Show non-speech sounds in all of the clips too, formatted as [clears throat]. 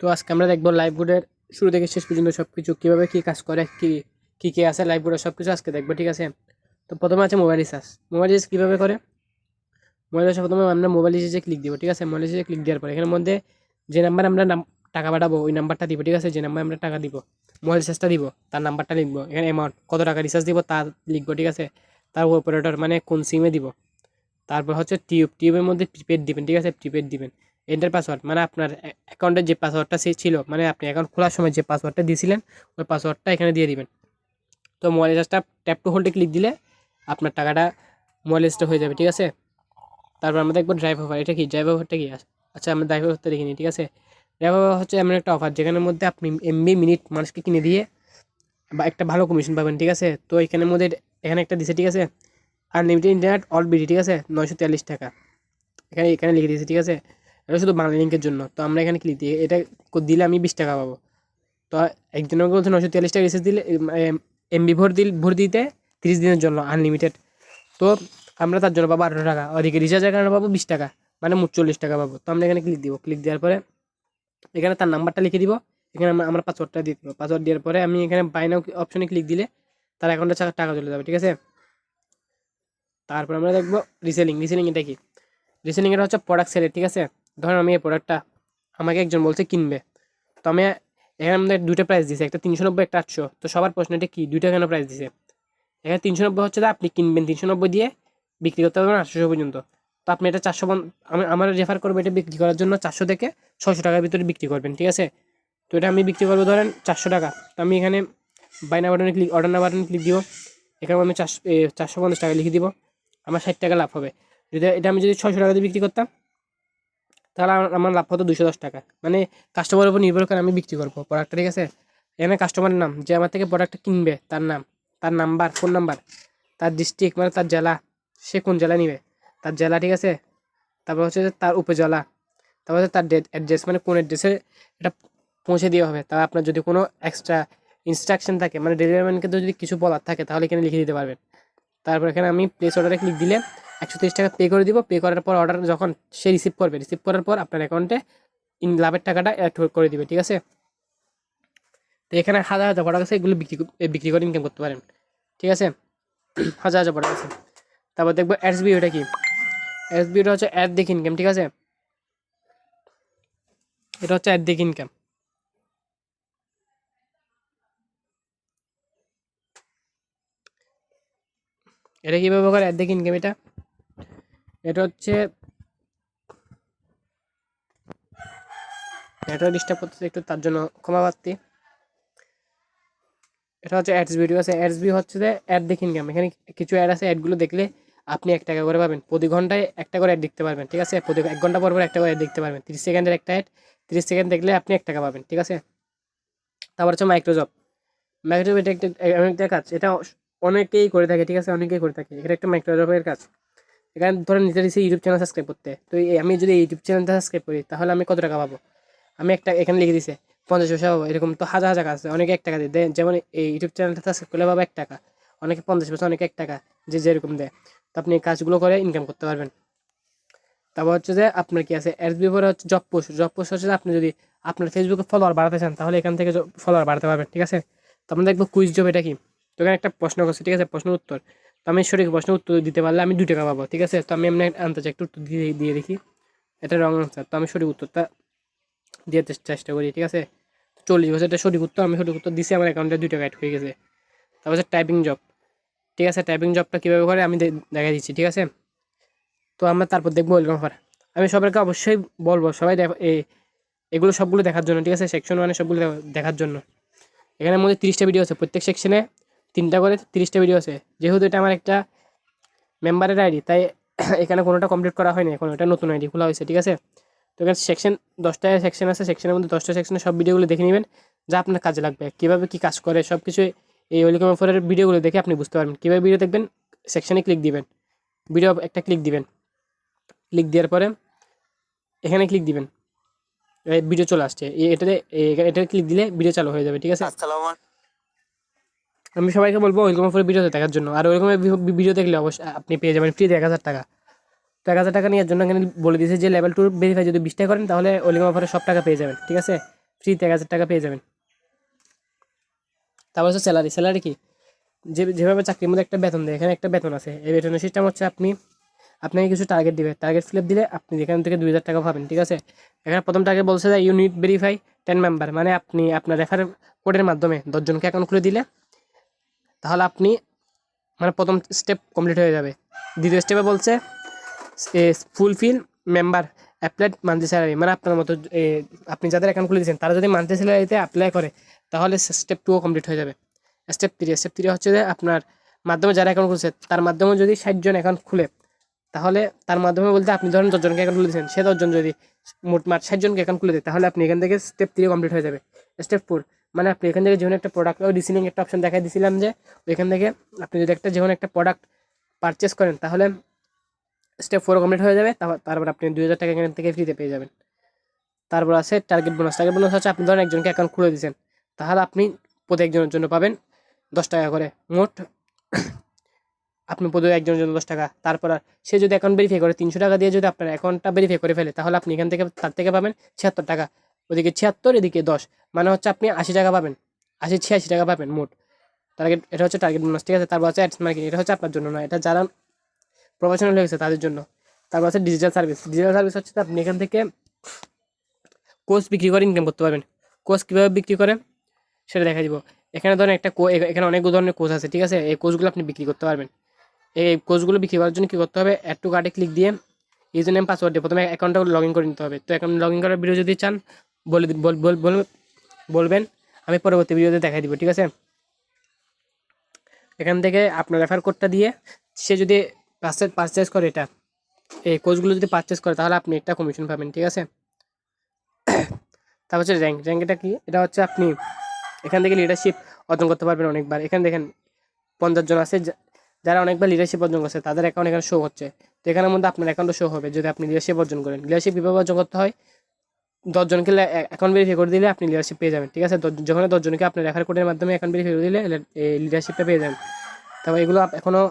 তো আজকে আমরা দেখব লাইভ বোর্ডের শুরু থেকে শেষ পর্যন্ত সব কিছু কীভাবে কী কাজ করে, কী কী কী আছে লাইভ বোর্ডে সব কিছু আজকে দেখব, ঠিক আছে? তো প্রথমে আছে মোবাইল রিচার্জ মোবাইল রিচার্জ কীভাবে করে? মোবাইল রিচার্জ প্রথমে আমরা মোবাইল রিচার্জে ক্লিক দিব, ঠিক আছে? মোবাইল রিচার্জে ক্লিক দেওয়ার পর এখানের মধ্যে যে নাম্বার আমরা টাকা পাঠাবো, ওই নাম্বারটা দিব, ঠিক আছে? যে নাম্বার আমরা টাকা দিব মোবাইল রিচার্জটা দিব, তার নাম্বারটা লিখব, এখানে অ্যামাউন্ট কত টাকা রিচার্জ দিব, তা লিখব, ঠিক আছে? তার অপারেটর মানে কোন সিমে দিব। তারপর হচ্ছে টিউব টিউবের মধ্যে প্রিপেড দিবেন, ঠিক আছে? প্রিপেড দিবেন। এন্টার পাসওয়ার্ড মানে আপনার অ্যাকাউন্টের যে পাসওয়ার্ডটা সে ছিল মানে আপনি অ্যাকাউন্ট খোলার সময় যে পাসওয়ার্ডটা দিয়েছিলেন, ওই পাসওয়ার্ডটা এখানে দিয়ে দিবেন। তো মোবাইল রিচার্জটা ট্যাপ টু হোল্ডে ক্লিক দিলে আপনার টাকাটা মোবাইল রিচার্জটা হয়ে যাবে, ঠিক আছে? তারপর আমরা দেখব ড্রাইভ অফার এটা কি? ড্রাইভ অফারটা কি? আচ্ছা আমরা ড্রাইভ অফারটা দেখিনি, ঠিক আছে? ড্রাইভ অফার হচ্ছে এমন একটা অফার যেখানের মধ্যে আপনি এমবি মিনিট মানুষকে কিনে দিয়ে বা একটা ভালো কমিশন পাবেন, ঠিক আছে? তো এখানের মধ্যে এখানে একটা দিছে, ঠিক আছে? আনলিমিটেড ইন্টারনেট অল বিডি ঠিক আছে? নয়শো তিয়াল্লিশ টাকা। এখানে এখানে লিখে দিয়েছে, ঠিক আছে? এটা শুধু বাংলা লিঙ্কের জন্য। তো আমরা এখানে ক্লিক দিই এটা দিলে আমি বিশ টাকা পাবো। তো একজন আমাকে বলছে নয়শো তিয়াল্লিশ টাকা রিচার্জ দিলে এমবি ভোর দিল, ভোর দিতে তিরিশ দিনের জন্য আনলিমিটেড তো আমরা তার জন্য পাবো আঠারো টাকা। ওদিকে রিচার্জের কারণে পাবো বিশ টাকা মানে মোট চল্লিশ টাকা পাবো। তো আমরা এখানে ক্লিক দিব। ক্লিক দেওয়ার পরে এখানে তার নাম্বারটা লিখে দিব। এখানে আমরা আমরা পাসওয়ার্ডটা দিয়ে দিব। পাসওয়ার্ড দেওয়ার পরে আমি এখানে বাইনাও অপশনে ক্লিক দিলে তার অ্যাকাউন্টে টাকা চলে যাবে, ঠিক আছে? তারপর আমরা দেখব রিসেলিং রিসেলিং এটা কি? রিসেলিং এটা হচ্ছে প্রোডাক্ট সেলের ঠিক আছে? ধরুন আমি এই প্রোডাক্টটা আমাকে একজন বলছে কিনবে। তো আমি এখানে আমাদের দুটো প্রাইস দিছে, একটা তিনশো নব্বই, একটা আটশো। তো সবার প্রশ্ন এটা কি? দুইটা কেন প্রাইস দিছে? এখানে তিনশো নব্বই হচ্ছে যে আপনি কিনবেন, তিনশো নব্বই দিয়ে বিক্রি করতে পারবেন আটশোশো পর্যন্ত। তো আপনি এটা চারশো আমি, আমার রেফার করব এটা বিক্রি করার জন্য চারশো থেকে ছশো টাকার ভিতরে বিক্রি করবেন, ঠিক আছে? তো এটা আমি বিক্রি করব ধরেন চারশো টাকা। তো আমি এখানে বাইনা বাটনে ক্লিক অর্ডার না বাটনে ক্লিক দিব। এখানে আমি চারশো চারশো পঞ্চাশ টাকা লিখে দিব। আমার ষাট টাকা লাভ হবে। যদি এটা আমি যদি ছশো টাকা দিয়ে বিক্রি করতাম তাহলে আমার- লাভ হতো দুশো দশ টাকা। মানে কাস্টমারের উপর নির্ভর করে আমি বিক্রি করব। প্রোডাক্টটা ঠিক আছে? এখানে কাস্টমারের নাম, যে আমার থেকে প্রোডাক্টটা কিনবে, তার নাম, তার নাম্বার ফোন নাম্বার তার ডিস্ট্রিক্ট মানে তার জেলা, সে কোন জেলা নিবে? তার জেলা, ঠিক আছে? তারপর হচ্ছে তার উপজেলা, তারপর হচ্ছে তার অ্যাড্রেস মানে কোন অ্যাড্রেসে এটা পৌঁছে দেওয়া হবে। তা আপনার যদি কোনো এক্সট্রা ইনস্ট্রাকশন থাকে মানে ডেলিভারি ম্যানকে যদি কিছু বলার থাকে, তাহলে এখানে লিখে দিতে পারবেন। তারপর এখানে আমি প্লেস অর্ডারে ক্লিক দিলে একশো তিরিশ টাকা পে করে দিব। পে করার পর অর্ডার যখন সে রিসিভ করবে রিসিভ করার পর আপনার অ্যাকাউন্টে ইন লাভের টাকাটা অ্যাড করে দিবে, ঠিক আছে? তো এখানে হাজার হাজার প্রোডাক্ট আছে, এগুলো বিক্রি বিক্রি করে ইনকাম করতে পারেন, ঠিক আছে? [clears throat] হাজার হাজার প্রোডাক্ট আছে। তারপর দেখব অ্যাডস বি ওটা কি? অ্যাডস বি ওটা হচ্ছে অ্যাড দেখে ইনকাম ঠিক আছে? এটা হচ্ছে অ্যাড দেখে ইনকাম এটা কীভাবে করে? অ্যাড দেখে ইনকাম এটা? এটা হচ্ছে এটা ডিস্টার্ব করতেছে একটু, তার জন্য ক্ষমা প্রার্থী। এটা হচ্ছে অ্যাডস ভিডিও আছে। অ্যাডস বি হচ্ছে যে অ্যাড দেখে ইনকাম এখানে কিছু অ্যাড আছে। অ্যাডগুলো দেখলে আপনি এক টাকা করে পাবেন। প্রতি ঘন্টায় একটা করে অ্যাড দেখতে পারবেন, ঠিক আছে? প্রতি এক ঘণ্টা পর পর একটা করে অ্যাড দেখতে পারবেন। তিরিশ সেকেন্ডের একটা অ্যাড তিরিশ সেকেন্ড দেখলে আপনি এক টাকা পাবেন, ঠিক আছে? তারপর হচ্ছে মাইক্রোজব মাইক্রোজব এটা একটা এমন একটা কাজ, এটা অনেকেই করে থাকে, ঠিক আছে? অনেকেই করে থাকে। এটা একটা মাইক্রোজবের কাজ। এখানে ধরেন নিতে দিচ্ছি ইউটিউব চ্যানেল সাবস্ক্রাইব করতে। তো আমি যদি ইউটিউব চ্যানেলটা সাবস্ক্রাইব করি, তাহলে আমি কত টাকা পাবো? আমি একটা, এখানে লিখে দিছে, পঞ্চাশ পয়সা পাবো। এরকম তো হাজার হাজার কাজ আছে। অনেকে এক টাকা দিয়ে। যেমন এই ইউটিউব চ্যানেলটা সাবস্ক্রাইব করলে পাবো এক টাকা। অনেকে পঞ্চাশ পয়সা, অনেকে এক টাকা। যে যেরকম দেয়। তো আপনি কাজগুলো করে ইনকাম করতে পারবেন। তারপর হচ্ছে যে আপনার কি আছে? এর বিপরে হচ্ছে জব পোস্ট জব পোস্ট হচ্ছে আপনি যদি আপনার ফেসবুকে ফলোয়ার বাড়াতে চান, তাহলে এখান থেকে ফলোয়ার বাড়াতে পারবেন, ঠিক আছে? তো আমরা দেখব কুইজ জব এটা কি? তো এখানে একটা প্রশ্ন করছে, ঠিক আছে? প্রশ্নের উত্তর। তো আমি সঠিক প্রশ্নের উত্তর দিতে পারলে আমি দুই টাকা পাবো, ঠিক আছে? তো আমি এমনি আনতে চাই, একটু উত্তর দিয়ে দিয়ে দেখি। এটা রং আনসার তো আমি সঠিক উত্তরটা দিয়ে চেষ্টা করি, ঠিক আছে? চল্লিশ বছর, এটা সঠিক উত্তর, আমি সঠিক উত্তর দিছি, আমার অ্যাকাউন্টে দুই টাকা অ্যাড হয়ে গেছে। তারপর হচ্ছে টাইপিং জব ঠিক আছে? টাইপিং জবটা কীভাবে করে আমি দেখা দিচ্ছি, ঠিক আছে? তো আমরা তারপর দেখব ওয়েলকাম অফার আমি সবাইকে অবশ্যই বলব, সবাই এগুলো সবগুলো দেখার জন্য, ঠিক আছে? সেকশন ওয়ানে সবগুলো দেখার জন্য। এখানের মধ্যে তিরিশটা ভিডিও আছে, প্রত্যেক সেকশনে তিনটা করে তিরিশটা ভিডিও আছে। যেহেতু এটা আমার একটা মেম্বারের আইডি তাই [clears throat] এখানে কোনোটা কমপ্লিট করা হয়নি, এখন এটা নতুন আইডি খোলা হয়েছে, ঠিক আছে? তো এখানে সেকশন দশটা সেকশন আছে সেকশনের মধ্যে দশটা সেকশনে সব ভিডিওগুলো দেখে নেবেন, যা আপনার কাজে লাগবে, কীভাবে কী কাজ করে সব কিছু এই ওয়েলকাম অফারের ভিডিওগুলো দেখে আপনি বুঝতে পারবেন। কীভাবে ভিডিও দেখবেন? সেকশনে ক্লিক দিবেন ভিডিও একটা ক্লিক দিবেন ক্লিক দেওয়ার পরে এখানে ক্লিক দিবেন ভিডিও চলে আসছে এটাতে, এ- এটাতে ক্লিক দিলে ভিডিও চালু হয়ে যাবে, ঠিক আছে? আমি সবাইকে বলব ওয়েলকাম অফার ভিডিও দেখার জন্য। আর ওইরকম ভিডিও দেখলে অবশ্যই আপনি পেয়ে যাবেন ফ্রিতে এক হাজার টাকা। তো এক হাজার টাকা নেওয়ার জন্য এখানে বলে দিয়েছে যে লেভেল টু ভেরিফাই যদি বিশটা করেন, তাহলে ওয়েলকাম অফারে সব টাকা পেয়ে যাবেন, ঠিক আছে? ফ্রিতে এক হাজার টাকা পেয়ে যাবেন। তারপর হচ্ছে স্যালারি স্যালারি কি? যে, যেভাবে চাকরির মধ্যে একটা বেতন দেয়, এখানে একটা বেতন আছে। এই বেতনের সিস্টেম হচ্ছে আপনি, আপনাকে কিছু টার্গেট দিবে। টার্গেট ফিল দিলে আপনি এখান থেকে দুই হাজার টাকা পাবেন, ঠিক আছে? এখানে প্রথম টার্গেট বলছে যে ইউনিট ভেরিফাই টেন মেম্বার মানে আপনি আপনার রেফার কোডের মাধ্যমে দশজনকে অ্যাকাউন্ট খুলে দিলে তাহলে আপনি মানে প্রথম স্টেপ কমপ্লিট হয়ে যাবে। দ্বিতীয় স্টেপে বলছে fulfil member applied monthly salary মানে আপনার মতো আপনি যাদের অ্যাকাউন্ট খুলে দিয়েছেন, তারা যদি মান্থলি স্যালারিতে অ্যাপ্লাই করে, তাহলে স্টেপ টুও কমপ্লিট হয়ে যাবে। স্টেপ থ্রি স্টেপ থ্রি হচ্ছে যে আপনার মাধ্যমে যারা অ্যাকাউন্ট খুলছে, তার মাধ্যমে যদি ষাটজন অ্যাকাউন্ট খুলে, তাহলে তার মাধ্যমে বলতে আপনি ধরেন দশজনকে অ্যাকাউন্ট খুলে দিয়েছেন, সে দশজন যদি মোট মাঠ ষাটজনকে অ্যাকাউন্ট খুলে দেয়, তাহলে আপনি এখান থেকে স্টেপ থ্রি কমপ্লিট হয়ে যাবে। স্টেপ ফোর মানে আপনি এখান থেকে যেমন একটা প্রোডাক্ট ওই ডিসিলিং একটা অপশন দেখাই দিয়েছিলাম যে, ওইখান থেকে আপনি যদি একটা যেমন একটা প্রোডাক্ট পারচেস করেন, তাহলে স্টেপ ফোর কমপ্লিট হয়ে যাবে, তারপর আপনি দুই হাজার টাকা এখান থেকে ফ্রিতে পেয়ে যাবেন। তারপর আছে টার্গেট বোনাস টার্গেট বোনাস হচ্ছে আপনি ধরেন একজনকে অ্যাকাউন্ট খুলে দিয়েছেন তাহলে আপনি প্রতি একজনের জন্য পাবেন দশ টাকা করে। মোট আপনি প্রতি একজনের জন্য দশ টাকা। তারপর সে যদি অ্যাকাউন্ট ভেরিফাই করে, তিনশো টাকা দিয়ে যদি আপনার অ্যাকাউন্টটা ভেরিফাই করে ফেলে, তাহলে আপনি এখান থেকে, তার থেকে পাবেন ছিয়াত্তর টাকা। ওদিকে ছিয়াত্তর, এদিকে দশ। মানে হচ্ছে আপনি আশি টাকা পাবেন। আশি, ছিয়াশি টাকা পাবেন মোট। টার্গেট এটা হচ্ছে টার্গেট বোনাস ঠিক আছে? তারপর আছে অ্যাডস মার্কেটিং এটা হচ্ছে আপনার জন্য না এটা যারা প্রফেশনাল হয়ে গেছে, তাদের জন্য। তারপর আছে ডিজিটাল সার্ভিস ডিজিটাল সার্ভিস হচ্ছে আপনি এখান থেকে কোর্স বিক্রি করে ইনকাম করতে পারবেন। কোর্স কীভাবে বিক্রি করে? সেটা দেখা দিব। এখানে ধরেন একটা এখানে অনেক ধরনের কোর্স আছে, ঠিক আছে? এই কোর্সগুলো আপনি বিক্রি করতে পারবেন। এই কোর্সগুলো বিক্রি করার জন্য কী করতে হবে? অ্যাড টু কার্ডে ক্লিক দিয়ে ইউজার নেম পাসওয়ার্ড দিয়ে প্রথমে অ্যাকাউন্টটা লগ ইন করে নিতে হবে। তো অ্যাকাউন্ট লগ ইন করার ভিডিও যদি চান বলে বলবেন, আমি পরবর্তী ভিডিওতে দেখাই দিব, ঠিক আছে? এখান থেকে আপনার রেফার কোডটা দিয়ে সে যদি পারচেজ পারচেস করে এটা, এই কোর্সগুলো যদি পারচেস করে, তাহলে আপনি একটা কমিশন পাবেন, ঠিক আছে? তারপর হচ্ছে র্যাঙ্ক র্যাঙ্ক এটা কি? এটা হচ্ছে আপনি এখান থেকে লিডারশিপ অর্জন করতে পারবেন অনেকবার। এখানে দেখেন, পঞ্চাশ জন আছে যারা অনেকবার লিডারশিপ অর্জন করছে, তাদের অ্যাকাউন্ট এখানে শো হচ্ছে। তো এখানের মধ্যে আপনার অ্যাকাউন্টও শো হবে, যদি আপনি লিডারশিপ অর্জন করেন। লিডারশিপ কীভাবে অর্জন করতে হয়? দশজনকে অ্যাকাউন্ট ভেরিফাই করে দিলে আপনি লিডারশিপ পেয়ে যাবেন, ঠিক আছে? যখন দশজনকে আপনি রেফার কোডের মাধ্যমে অ্যাকাউন্ট ভেরিফাই করে দিলে লিডারশিপটা পেয়ে যাবেন। তবে এগুলো এখনও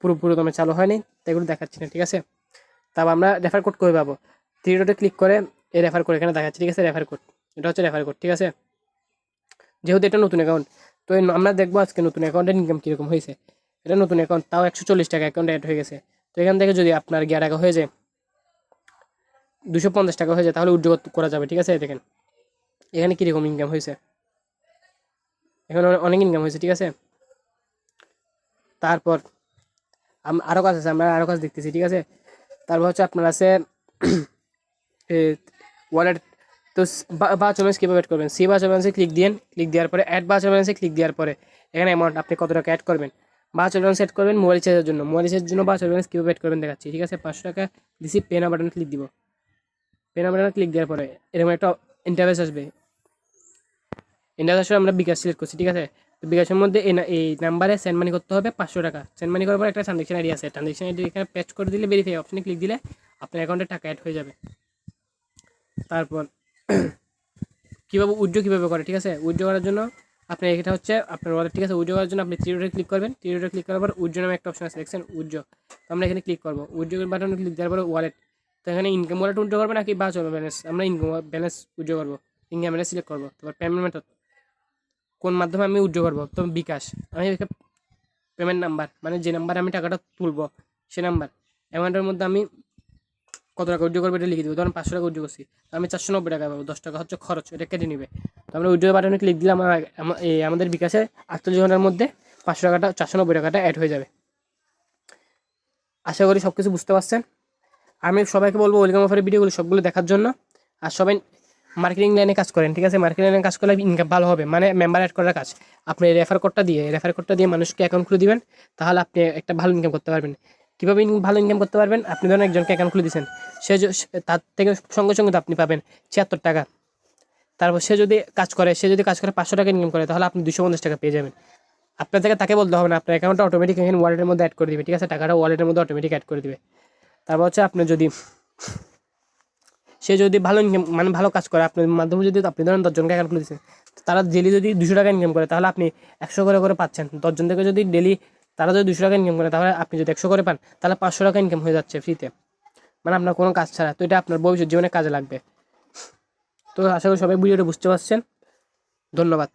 পুরো পুরোদমে চালু হয়নি তাই এগুলো দেখাচ্ছি না, ঠিক আছে? তারপর আমরা রেফার কোড করে পাবো? থ্রি ডটে ক্লিক করে এই রেফার কোড এখানে দেখাচ্ছি, ঠিক আছে? রেফার কোড এটা হচ্ছে রেফার কোড ঠিক আছে? যেহেতু এটা নতুন অ্যাকাউন্ট তো আমরা দেখব আজকে নতুন অ্যাকাউন্টের ইনকাম কীরকম হয়েছে। এটা নতুন অ্যাকাউন্ট তাও একশো চল্লিশ টাকা অ্যাকাউন্ট অ্যাড হয়ে গেছে। তো এখান থেকে যদি আপনার গিয়া টাকা হয়ে যায় দুশো পঞ্চাশ টাকা হয়ে যায়, তাহলে উদ্যোগ করা যাবে, ঠিক আছে? দেখেন, এখানে কীরকম ইনকাম হয়েছে? এখানে অনেক ইনকাম হয়েছে, ঠিক আছে? তারপর আরও কাজ আছে, আমরা আরও কাজ দেখতেছি, ঠিক আছে? তারপর হচ্ছে আপনার আছে ওয়ালেট তো বাচো ব্যালেন্স কীভাবে অ্যাড করবেন? সি বাচো ব্যালেন্সে ক্লিক দিন ক্লিক দেওয়ার পরে অ্যাড বাচো ব্যালেন্সে ক্লিক দেওয়ার পরে এখানে অ্যামাউন্ট আপনি কত টাকা অ্যাড করবেন? বাচো ব্যালেন্স অ্যাড করবেন মোবাইল রিচার্জের জন্য। মোবাইল রিচার্জের জন্য বাচো ব্যালেন্স কীভাবে অ্যাড করবেন দেখাচ্ছি, ঠিক আছে? পাঁচশো টাকা দিছি পে না বাটনে ক্লিক দিব। পে না বাটনে ক্লিক দেওয়ার পরে এরকম একটা ইন্টারভেস আসবে। ইন্টারভেস আসলে আমরা বিকাশ সিলেক্ট করছি, ঠিক আছে? তো বিকাশের মধ্যে এই নাম্বারে সেন্ড মানি করতে হবে পাঁচশো টাকা। সেন্ড মানি করার পর একটা ট্রানজেকশন আইডি আছে। ট্রানজেকশন আইডি এখানে পেস্ট করে দিলে ভেরিফাই অপশনে ক্লিক দিলে আপনার অ্যাকাউন্টে টাকা অ্যাড হয়ে যাবে। তারপর [clears throat] কীভাবে উইড্রো কীভাবে করে, ঠিক আছে? উইড্রো করার জন্য আপনার এটা হচ্ছে আপনার ওয়ালেট ঠিক আছে? উইড্রো করার জন্য আপনি থ্রি ডটে ক্লিক করবেন। থ্রি ডটে ক্লিক করার পর উইড্রো নামে একটা অপশন আছে, দেখছেন? উইড্রো তো আমরা এখানে ক্লিক করব। উইড্রো বাটনে ক্লিক দেওয়ার পরে ওয়ালেট তো এখানে ইনকাম ওয়ালেট উইড্রো করবে নাকি বা চলবে ব্যালেন্স আমরা ইনকাম ব্যালেন্স উইড্রো করব। ইনকাম ব্যালেন্স সিলেক্ট করব। তারপর পেমেন্ট মেথড কোন মাধ্যমে আমি উইড্রো করব? তো বিকাশ। আমি পেমেন্ট নাম্বার মানে যে নাম্বারে আমি টাকাটা তুলবো, সে নাম্বার অ্যামাউন্টের মধ্যে আমি কত টাকা উইড্রো করব এটা লিখে দেবো। ধরুন পাঁচশো টাকা উইড্রো করছি আমি চারশো নব্বই টাকা পাবো। দশ টাকা হচ্ছে খরচ, এটা কেটে নিবে। তো আমরা উইড্রো বাটনে ক্লিক দিলে আমার আমাদের বিকাশে আটচল্লিশ ঘণ্টার মধ্যে পাঁচশো টাকাটা চারশো নব্বই টাকাটা অ্যাড হয়ে যাবে। আশা করি সব কিছু বুঝতে পারছেন। আমি সবাইকে বলব ওয়েলকাম অফারের ভিডিওগুলো সবগুলো দেখার জন্য। আর সবাই মার্কেটিং লাইনে কাজ করেন, ঠিক আছে? মার্কেটিং লাইনে কাজ করলে ইনকাম ভালো হবে মানে মেম্বার অ্যাড করার কাজ। আপনি রেফার কোডটা দিয়ে রেফার কোডটা দিয়ে মানুষকে অ্যাকাউন্ট খুলে দিবেন, তাহলে আপনি একটা ভালো ইনকাম করতে পারবেন। কীভাবে ভালো ইনকাম করতে পারবেন? আপনি ধরেন একজনকে অ্যাকাউন্ট খুলে দিয়েছেন, সে তার থেকে সঙ্গে সঙ্গে তো আপনি পাবেন ছিয়াত্তর টাকা। তারপর সে যদি কাজ করে, সে যদি কাজ করে পাঁচশো টাকা ইনকাম করে, তাহলে আপনি দুশো পঞ্চাশ টাকা পেয়ে যাবেন। আপনার থেকে তাকে বলতে হবে না, আপনার অ্যাকাউন্টটা অটোমেটিক এখানে ওয়ালেটের মধ্যে অ্যাড করে দিবে, ঠিক আছে? টাকাটা ওয়ালেটের মধ্যে অটোমেটিক অ্যাড করে দিবে। তারপর হচ্ছে আপনি যদি, সে যদি ভালো ইনকাম মানে ভালো কাজ করে, আপনার মাধ্যমে যদি আপনি ধরেন দশজনকে অ্যাকাউন্ট খুলে তারা ডেলি যদি দুশো টাকা ইনকাম করে, তাহলে আপনি একশো করে করে পাচ্ছেন। দশজন থেকে যদি ডেলি তারা যদি দুশো টাকা ইনকাম করে, তাহলে আপনি যদি একশো করে পান, তাহলে পাঁচশো টাকা ইনকাম হয়ে যাচ্ছে ফ্রিতে মানে আপনার কোনো কাজ ছাড়া, তো এটা আপনার ভবিষ্যৎ জীবনে কাজে লাগবে। তো আশা করি সবাই ভিডিওটা বুঝতে পারছেন। ধন্যবাদ।